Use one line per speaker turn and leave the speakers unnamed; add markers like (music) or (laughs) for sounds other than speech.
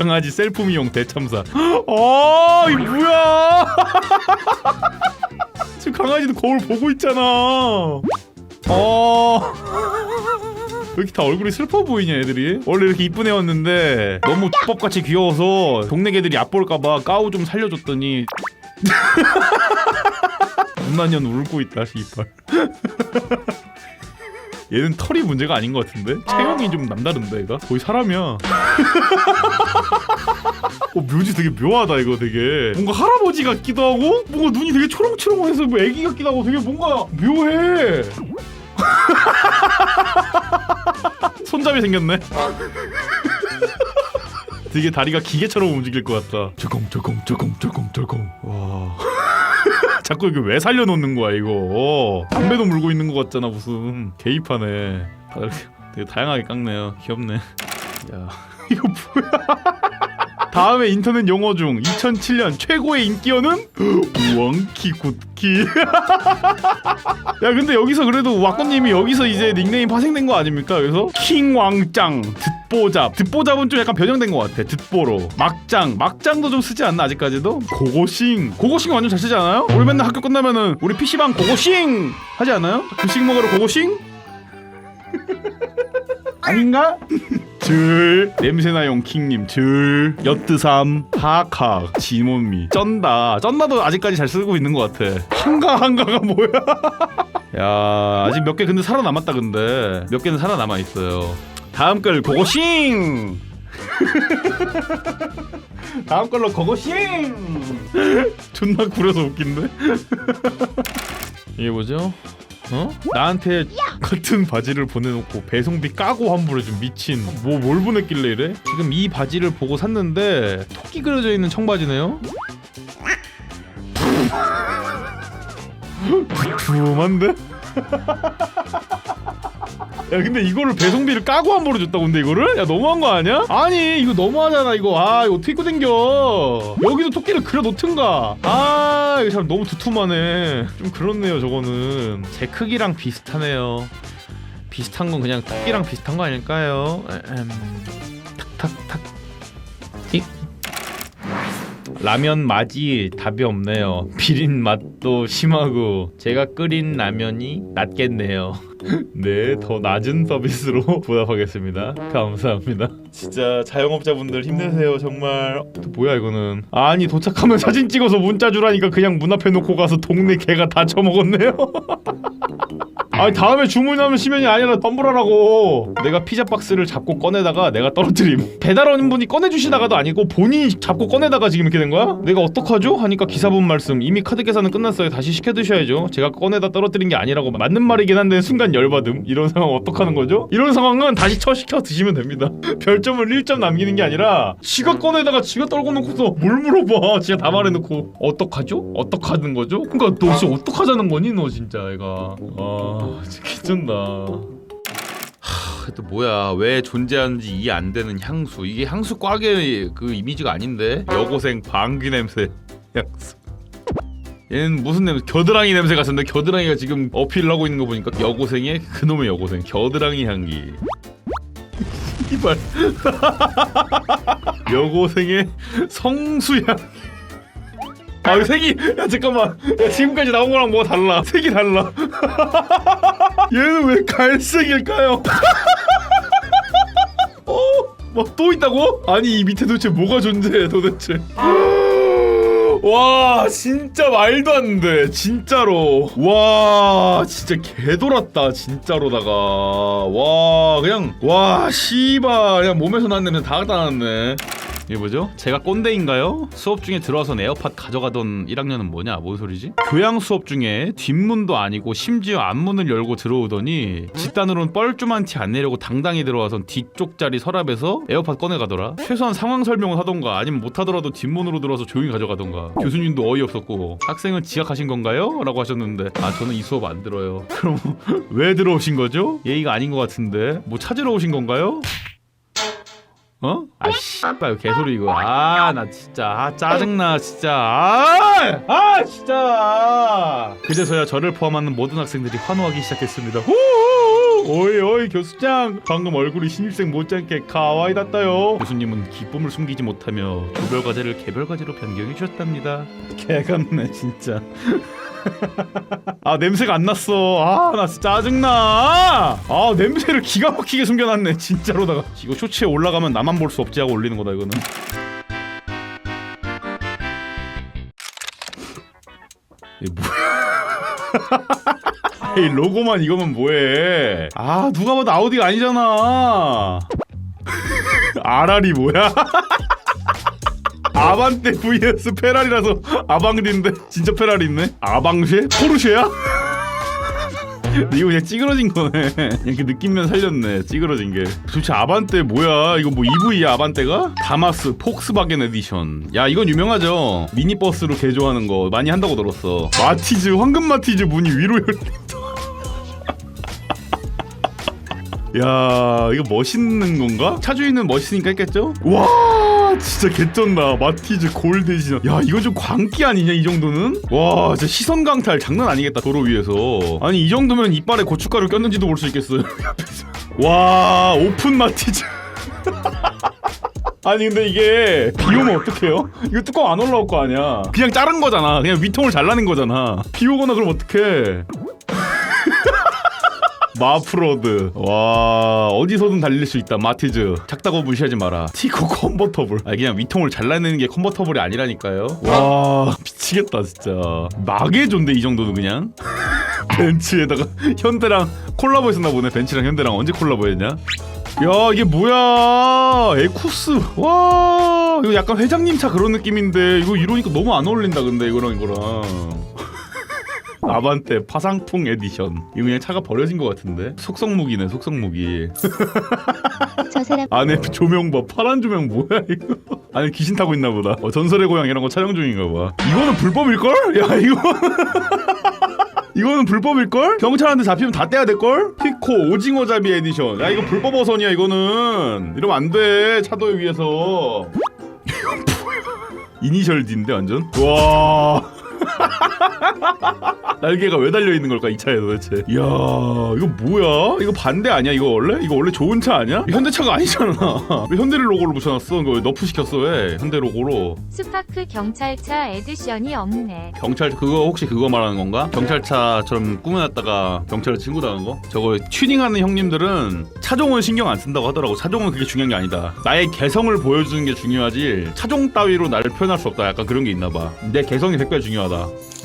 강아지 셀프 미용 대참사. 아, (gasps) 이 뭐야? (laughs) 지금 강아지도 거울 보고 있잖아. 어. (laughs) 왜 이렇게 다 얼굴이 슬퍼 보이냐 애들이 원래 이렇게 이쁜 애였는데 너무 주법같이 귀여워서 동네 개들이 얕볼까봐 까우 좀 살려줬더니 (laughs) 눈난년 울고 있다 이빨 얘는 털이 문제가 아닌 것 같은데 체형이 좀 남다른데 얘가 거의 사람이야 (laughs) 어 묘지 되게 묘하다 이거 되게 뭔가 할아버지 같기도 하고 뭔가 눈이 되게 초롱초롱해서 뭐 애기 같기도 하고 되게 뭔가 묘해 (laughs) 손잡이 생겼네. (laughs) 되게 다리가 기계처럼 움직일 것 같다. 저공 저공 저공 저공 저공. 와. 자꾸 이거 왜 살려놓는 거야 이거? 담배도 물고 있는 것 같잖아 무슨 개입하네. 다들 되게 다양하게 깎네요. 귀엽네. 야 (laughs) 이거 뭐야? 다음에 인터넷 용어 중 2007년 최고의 인기어는 왕키 굿키. (laughs) 야 근데 여기서 그래도 왁구님이 여기서 이제 닉네임 파생된 거 아닙니까? 그래서 킹왕짱 듣보잡 듣보잡은 좀 약간 변형된 것 같아 듣보로 막장 막장도 좀 쓰지 않나 아직까지도 고고싱 고고싱 완전 잘 쓰지 않아요? 우리 맨날 학교 끝나면은 우리 PC방 고고싱 하지 않아요? 급식 먹으러 고고싱? (laughs) 아닌가? (laughs) 줄 냄새나 용 킹님 줄 엿드삼 하카 지몬미. 쩐다. 쩐다도 아직까지 잘 쓰고 있는 것 같아. 한가 한가가 뭐야? (laughs) 야 아직 몇 개 근데 살아남았다 근데. 몇 개는 살아남아 있어요. 다음 걸 고고싱! (laughs) 다음 걸로 고고싱! 존나 구려서 웃긴데? (laughs) 이게 뭐죠? 어? 나한테 같은 바지를 보내놓고 배송비 까고 환불해 준 미친 뭐 뭘 보냈길래 이래? 지금 이 바지를 보고 샀는데 토끼 그려져 있는 청바지네요? (laughs) 두툼한데? (laughs) 야 근데 이거를 배송비를 까고 환불해 줬다고 근데 이거를? 야 너무한 거 아니야? 아니 이거 너무하잖아 이거 아 이거 어떻게 입고 댕겨 여기도 토끼를 그려 놓든가 아 이거 참 너무 두툼하네 좀 그렇네요 저거는 제 크기랑 비슷하네요 비슷한 건 그냥 토끼랑 비슷한 거 아닐까요? 탁탁탁 익 라면 맛이 답이 없네요. 비린 맛도 심하고 제가 끓인 라면이 낫겠네요. 네, 더 낮은 서비스로 (laughs) 보답하겠습니다. 감사합니다. 진짜 자영업자분들 힘내세요, 정말. 또 뭐야 이거는? 아니 도착하면 (laughs) 사진 찍어서 문자 주라니까 그냥 문 앞에 놓고 가서 동네 개가 다 처먹었네요. (laughs) 아니 다음에 주문하면 시면이 아니라 덤불하라고. 내가 피자 박스를 잡고 꺼내다가 내가 떨어뜨림 배달 온 분이 꺼내주시다가도 아니고 본인이 잡고 꺼내다가 지금 이렇게 된 거야? 내가 어떡하죠? 하니까 기사분 말씀. 이미 카드 계산은 끝났어요. 다시 시켜 드셔야죠. 제가 꺼내다 떨어뜨린 게 아니라고 맞는 말이긴 한데 순간 열받음. 이런 상황 어떡하는 거죠? 이런 상황은 다시 처 시켜 드시면 됩니다. (laughs) 별점을 1점 남기는 게 아니라 지가 꺼내다가 지가 떨고 놓고서 뭘 물어봐? 지가 다 말해놓고. 어떡하죠? 어떡하는 거죠? 그러니까 너 진짜 어떡하자는 거니 너 진짜 애가? 아 진짜 개쩐다. 또 뭐야. 왜 존재하는지 이해 안 되는 향수. 이게 향수 꽉의 그 이미지가 아닌데? 여고생 방귀 냄새 향수. 얘는 무슨 냄새? 겨드랑이 냄새 같은데? 겨드랑이가 지금 어필을 하고 있는 거 보니까 여고생의 그놈의 여고생. 겨드랑이 향기. (laughs) 이발. (laughs) 여고생의 성수 향 아 색이 야 잠깐만. 야 지금까지 나온 거랑 뭐가 달라? 색이 달라. (laughs) 얘는 왜 갈색일까요? (laughs) 어? 막또 있다고? 아니 이 밑에 도대체 뭐가 존재해 도대체? (gasps) 와 진짜 말도 안 돼 진짜로. 와 진짜 개돌았다 진짜로다가. 와 그냥 와 씨발. 그냥 몸에서 난 냄새 다 갖다 놨네 이게 뭐죠? 제가 꼰대인가요? 수업 중에 들어와서 에어팟 가져가던 1학년은 뭐냐? 뭔 소리지? 교양 수업 중에 뒷문도 아니고 심지어 앞문을 열고 들어오더니 집단으로는 뻘쭘한 티 안 내려고 당당히 들어와선 뒤쪽 자리 서랍에서 에어팟 꺼내가더라. 최소한 상황 설명을 하던가 아니면 못하더라도 뒷문으로 들어와서 조용히 가져가던가. 교수님도 어이없었고 학생은 지각하신 건가요? 라고 하셨는데 아 저는 이 수업 안 들어요. (laughs) 그럼 왜 들어오신 거죠? 예의가 아닌 것 같은데 뭐 찾으러 오신 건가요? 어? 아 씨발 개소리 이거. 아 나 진짜 아 짜증나 진짜. 아, 아 진짜. 그제서야 저를 포함하는 모든 학생들이 환호하기 시작했습니다. 후 오이 오이 교수장. 방금 얼굴이 신입생 못지않게 가와이 났다요. 교수님은 기쁨을 숨기지 못하며 조별 과제를 개별 과제로 변경해 주셨답니다. 개같네 진짜. (laughs) 아 냄새가 안 났어. 아 나 진짜 짜증나. 아 냄새를 기가 막히게 숨겨놨네 진짜로다가. 이거 쇼츠에 올라가면 나만 볼 수 없지 하고 올리는 거다 이거는. 이게 뭐야 (laughs) 이 로고만 이거면 뭐해? 아 누가 봐도 아우디가 아니잖아. (laughs) 아라리 뭐야? (laughs) 아반떼 vs 페라리라서 아방리인데 진짜 페라리 있네? 아방쉐? 포르쉐야? (laughs) 이거 그냥 찌그러진 거네. 그 느낌면 살렸네 찌그러진 게. 도대체 아반떼 뭐야? 이거 뭐 EV야 아반떼가? 다마스 폭스바겐 에디션. 야 이건 유명하죠? 미니버스로 개조하는 거 많이 한다고 들었어. 마티즈 황금 마티즈 문이 위로 열린다 야 이거 멋있는 건가? 차주인은 멋있으니까 했겠죠? 와 진짜 개쩐다. 마티즈 골드 에디션 야 이거 좀 광기 아니냐 이 정도는? 와 진짜 시선 강탈 장난 아니겠다 도로 위에서. 아니 이 정도면 이빨에 고춧가루 꼈는지도 볼 수 있겠어요 (laughs) 와 오픈 마티즈. (laughs) 아니 근데 이게 비 오면 어떡해요? 이거 뚜껑 안 올라올 거 아니야. 그냥 자른 거잖아. 그냥 위통을 잘라낸 거잖아. 비 오거나 그럼 어떡해 마프로드. 와 어디서든 달릴 수 있다 마티즈. 작다고 무시하지 마라. 티코 컨버터블. 아 그냥 위통을 잘라내는 게 컨버터블이 아니라니까요. 와 미치겠다 진짜. 마개존데 이 정도는 그냥? (laughs) 벤츠에다가 현대랑 콜라보 했었나 보네 벤츠랑 현대랑. 언제 콜라보 했냐? 야 이게 뭐야? 에쿠스. 와 이거 약간 회장님 차 그런 느낌인데 이거 이러니까 너무 안 어울린다 근데 이거랑 이거랑 (laughs) 아반떼 파상풍 에디션. 이거 그냥 차가 버려진 것 같은데? 속성무기네 속성무기. (laughs)
저 사람
안에 조명 봐. 파란 조명 뭐야 이거? (laughs) 안에 귀신 타고 있나 보다. 어, 전설의 고향 이런 거 촬영 중인가 봐. 이거는 불법일 걸? 야 이거. 이거는 불법일걸? 경찰한테 잡히면 다 떼야 될걸? 피코 오징어 잡이 에디션. 야 이거 불법 어선이야 이거는. 이러면 안돼 차도에 위해서 이니셜 D인데 완전? 와 (laughs) 날개가 왜 달려 있는 걸까 이 차에 도대체? 이야 이거 뭐야? 이거 반대 아니야 이거 원래? 이거 원래 좋은 차 아니야? 현대차가 아니잖아. (laughs) 왜 현대를 로고로 붙여놨어? 이거 왜 너프 시켰어 왜? 현대 로고로.
스파크 경찰차 에디션이 없네.
경찰 그거 혹시 그거 말하는 건가? 경찰차처럼 꾸며놨다가 경찰에 친구 당한 거? 저거 튜닝하는 형님들은 차종은 신경 안 쓴다고 하더라고. 차종은 그게 중요한 게 아니다. 나의 개성을 보여주는 게 중요하지. 차종 따위로 나를 표현할 수 없다. 약간 그런 게 있나 봐. 내 개성이 색깔 중요하다. now.